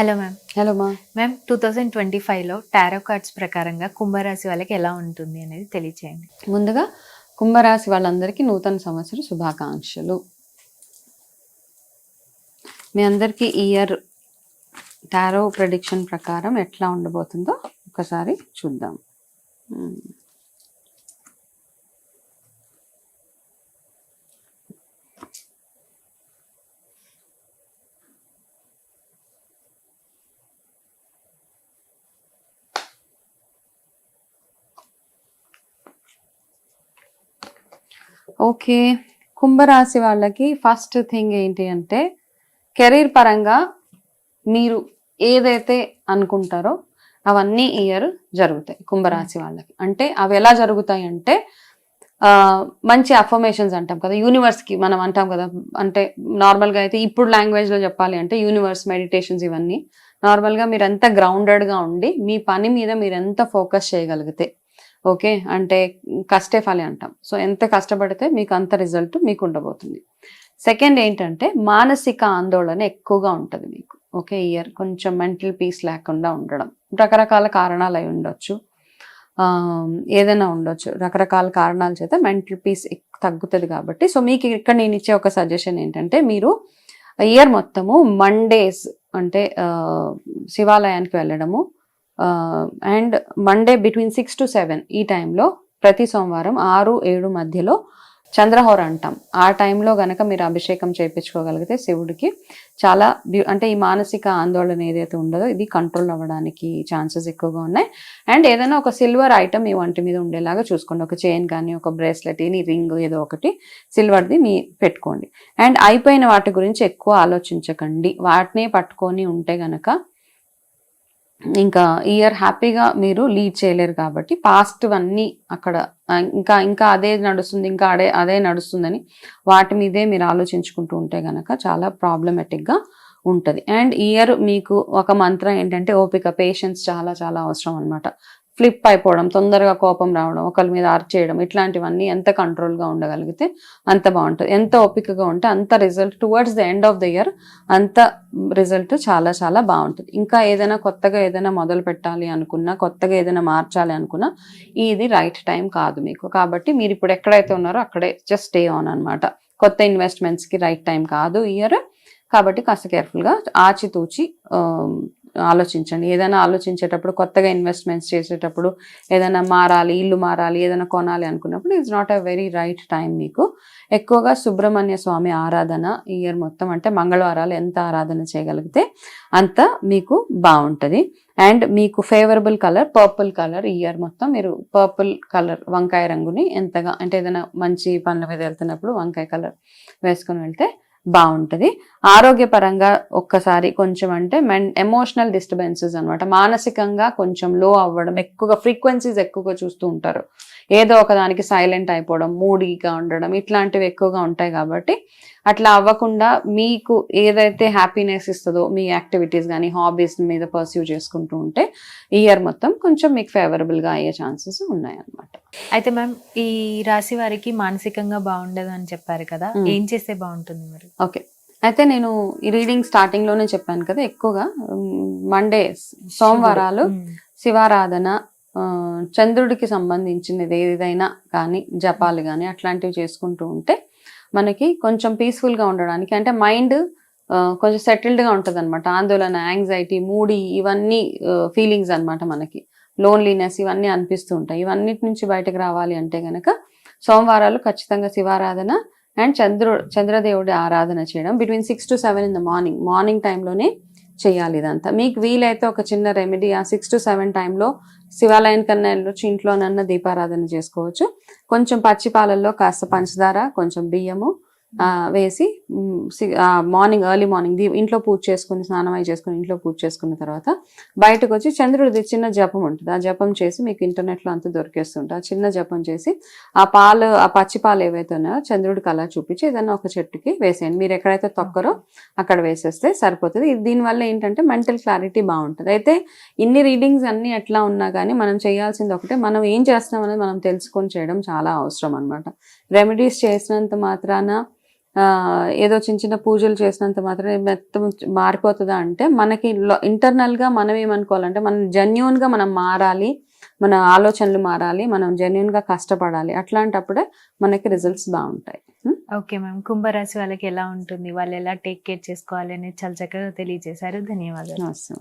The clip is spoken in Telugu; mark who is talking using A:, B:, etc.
A: హలో మ్యామ్
B: హలో మా
A: మ్యామ్ టూ థౌజండ్ ట్వంటీ ఫైవ్లో టారో కార్డ్స్ ప్రకారంగా కుంభరాశి వాళ్ళకి ఎలా ఉంటుంది అనేది తెలియచేయండి.
B: ముందుగా కుంభరాశి వాళ్ళందరికీ నూతన సంవత్సర శుభాకాంక్షలు. మీ అందరికీ ఈ ఇయర్ టారో ప్రెడిక్షన్ ప్రకారం ఎట్లా ఉండబోతుందో ఒకసారి చూద్దాం. ఓకే. కుంభరాశి వాళ్ళకి ఫస్ట్ థింగ్ ఏంటి అంటే కెరీర్ పరంగా మీరు ఏదైతే అనుకుంటారో అవన్నీ ఇయర్ జరుగుతాయి కుంభరాశి వాళ్ళకి. అంటే అవి ఎలా జరుగుతాయి అంటే మంచి అఫర్మేషన్స్ అంటాం కదా యూనివర్స్కి మనం అంటాం కదా అంటే నార్మల్గా అయితే ఇప్పుడు లాంగ్వేజ్లో చెప్పాలి అంటే యూనివర్స్ మెడిటేషన్స్ ఇవన్నీ. నార్మల్గా మీరు ఎంత గ్రౌండెడ్గా ఉండి మీ పని మీద మీరు ఎంత ఫోకస్ చేయగలిగితే ఓకే? అంటే కష్టే ఫలి అంటాం. సో ఎంత కష్టపడితే మీకు అంత రిజల్ట్ మీకు ఉండబోతుంది. సెకండ్ ఏంటంటే మానసిక ఆందోళన ఎక్కువగా ఉంటుంది మీకు. ఓకే? ఇయర్ కొంచెం మెంటల్ పీస్ లేకుండా ఉండడం. రకరకాల కారణాలు అయి ఉండొచ్చు. ఏదైనా ఉండొచ్చు. రకరకాల కారణాల చేత మెంటల్ పీస్ తగ్గుతుంది కాబట్టి. సో మీకు ఇక్కడ నేను ఇచ్చే ఒక సజెషన్ ఏంటంటే మీరు ఇయర్ మొత్తము మండేస్ అంటే శివాలయానికి వెళ్ళడము and Monday between six to seven ఈ టైంలో ప్రతి సోమవారం ఆరు ఏడు మధ్యలో చంద్రహోర అంటాం. ఆ టైంలో గనక మీరు అభిషేకం చేయించుకోగలిగితే శివుడికి చాలా అంటే ఈ మానసిక ఆందోళన ఏదైతే ఉండదో ఇది కంట్రోల్ అవ్వడానికి ఛాన్సెస్ ఎక్కువగా ఉన్నాయి. అండ్ ఏదైనా ఒక సిల్వర్ ఐటమ్ మీ వంటి మీద ఉండేలాగా చూసుకోండి. ఒక చైన్ కానీ ఒక బ్రేస్లెట్ ఎనీ రింగ్ ఏదో ఒకటి సిల్వర్ది మీ పెట్టుకోండి. అండ్ అయిపోయిన వాటి గురించి ఎక్కువ ఆలోచించకండి. వాటినే పట్టుకొని ఉంటే గనక ఇంకా ఇయర్ హ్యాపీగా మీరు లీడ్ చేయలేరు కాబట్టి పాస్ట్ అన్నీ అక్కడ ఇంకా ఇంకా అదే నడుస్తుంది ఇంకా అదే అదే నడుస్తుందని వాటి మీదే మీరు ఆలోచించుకుంటూ ఉంటే కనుక చాలా ప్రాబ్లమెటిక్గా ఉంటుంది. అండ్ ఇయర్ మీకు ఒక మంత్రం ఏంటంటే ఓపిక పేషెన్స్ చాలా చాలా అవసరం అనమాట ఫ్లిప్ అయిపోవడం తొందరగా కోపం రావడం ఒకరి మీద అర్చేయడం ఇట్లాంటివన్నీ ఎంత కంట్రోల్గా ఉండగలిగితే అంత బాగుంటుంది. ఎంత ఓపికగా ఉంటే అంత result towards the end of the year అంత రిజల్ట్ చాలా చాలా బాగుంటుంది. ఇంకా ఏదైనా కొత్తగా ఏదైనా మొదలు పెట్టాలి అనుకున్నా కొత్తగా ఏదైనా మార్చాలి అనుకున్నా ఇది రైట్ టైం కాదు మీకు. కాబట్టి మీరు ఇప్పుడు ఎక్కడైతే ఉన్నారో అక్కడే జస్ట్ స్టే ఆన్ అనమాట కొత్త ఇన్వెస్ట్మెంట్స్కి రైట్ టైం కాదు ఇయర్ కాబట్టి కాస్త కేర్ఫుల్గా ఆచితూచి ఆలోచించండి. ఏదైనా ఆలోచించేటప్పుడు కొత్తగా ఇన్వెస్ట్మెంట్స్ చేసేటప్పుడు ఏదైనా మారాలి ఇల్లు మారాలి ఏదైనా కొనాలి అనుకున్నప్పుడు it's not a very right time మీకు. ఎక్కువగా సుబ్రహ్మణ్య స్వామి ఆరాధన ఇయర్ మొత్తం అంటే మంగళవారాలు ఎంత ఆరాధన చేయగలిగితే అంత మీకు బాగుంటుంది. అండ్ మీకు ఫేవరబుల్ కలర్ పర్పుల్ కలర్ ఈ ఇయర్ మొత్తం మీరు పర్పుల్ కలర్ వంకాయ రంగుని ఎంతగా అంటే ఏదైనా మంచి పనుల మీద వెళ్తున్నప్పుడు వంకాయ కలర్ వేసుకొని వెళ్తే బాగుంటుంది. ఆరోగ్యపరంగా ఒక్కసారి కొంచెం అంటే మెన్ ఎమోషనల్ డిస్టర్బెన్సెస్ అన్నమాట. మానసికంగా కొంచెం లో అవ్వడం ఎక్కువగా ఫ్రీక్వెన్సీస్ ఎక్కువగా చూస్తూ ఉంటారు. ఏదో ఒక దానికి సైలెంట్ అయిపోవడం మూడీగా ఉండడం ఇట్లాంటివి ఎక్కువగా ఉంటాయి కాబట్టి అట్లా అవ్వకుండా మీకు ఏదైతే హ్యాపీనెస్ ఇస్తుందో మీ యాక్టివిటీస్ కానీ హాబీస్ మీద పర్సీవ్ చేసుకుంటూ ఉంటే ఇయర్ మొత్తం కొంచెం మీకు ఫేవరబుల్గా అయ్యే ఛాన్సెస్ ఉన్నాయన్నమాట
A: అయితే మ్యామ్ ఈ రాశి వారికి మానసికంగా బాగుండదు అని చెప్పారు కదా. ఏం చేస్తే బాగుంటుంది మరి
B: ఓకే అయితే నేను ఈ రీడింగ్ స్టార్టింగ్లోనే చెప్పాను కదా ఎక్కువగా మండే సోమవారాలు. శివారాధన చంద్రుడికి సంబంధించినది ఏదైనా కానీ జపాలు కానీ అట్లాంటివి చేసుకుంటూ ఉంటే మనకి కొంచెం పీస్ఫుల్గా ఉండడానికి. అంటే మైండ్ కొంచెం సెటిల్డ్గా ఉంటుంది అనమాట ఆందోళన యాంగ్జైటీ మూడి ఇవన్నీ ఫీలింగ్స్ అన్నమాట మనకి. లోన్లీనెస్ ఇవన్నీ అనిపిస్తూ ఉంటాయి. ఇవన్నిటి నుంచి బయటకు రావాలి అంటే గనక సోమవారాలు ఖచ్చితంగా శివారాధన అండ్ చంద్రు చంద్రదేవుడి ఆరాధన చేయడం. Between six to seven in the morning morning టైంలోనే చేయాలి ఇదంతా. మీకు వీలైతే ఒక చిన్న రెమెడీ ఆ సిక్స్ టు సెవెన్ టైంలో శివాలయం కన్నా వెళ్ళొచ్చు ఇంట్లోనన్నా దీపారాధన చేసుకోవచ్చు. కొంచెం పచ్చి పాలల్లో కాస్త పంచదార కొంచెం బియ్యము వేసి మార్నింగ్ ఎర్లీ మార్నింగ్ ఇంట్లో పూజ చేసుకుని స్నానం అయి చేసుకుని ఇంట్లో పూజ చేసుకున్న తర్వాత బయటకు వచ్చి చంద్రుడిది చిన్న జపం ఉంటుంది. ఆ జపం చేసి మీకు ఇంటర్నెట్లో అంతా దొరికేస్తుంటుంది. ఆ చిన్న జపం చేసి ఆ పాలు ఆ పచ్చి పాలు ఏవైతే ఉన్నాయో చంద్రుడికి అలా చూపించి ఏదైనా ఒక చెట్టుకి వేసేయండి. మీరు ఎక్కడైతే తొక్కరో అక్కడ వేసేస్తే సరిపోతుంది. దీనివల్ల ఏంటంటే మెంటల్ క్లారిటీ బాగుంటుంది. అయితే ఇన్ని రీడింగ్స్ అన్ని ఎట్లా ఉన్నా కానీ మనం చేయాల్సింది ఒకటే. మనం ఏం చేస్తున్నాం అనేది మనం తెలుసుకొని చేయడం చాలా అవసరం అనమాట రెమెడీస్ చేసినంత మాత్రాన ఏదో చిన్న చిన్న పూజలు చేసినంత మాత్రమే మొత్తం మారిపోతుందా అంటే మనకి ఇంటర్నల్గా మనం ఏమనుకోవాలంటే మనం జెన్యున్గా మనం మారాలి మన ఆలోచనలు మారాలి మనం జెన్యున్గా కష్టపడాలి. అట్లాంటప్పుడే మనకి రిజల్ట్స్ బాగుంటాయి?
A: Okay ma'am. కుంభరాశి వాళ్ళకి ఎలా ఉంటుంది? వాళ్ళు ఎలా టేక్ కేర్ చేసుకోవాలి అనేది చాలా చక్కగా తెలియజేశారు. ధన్యవాదాలు.
B: నమస్తే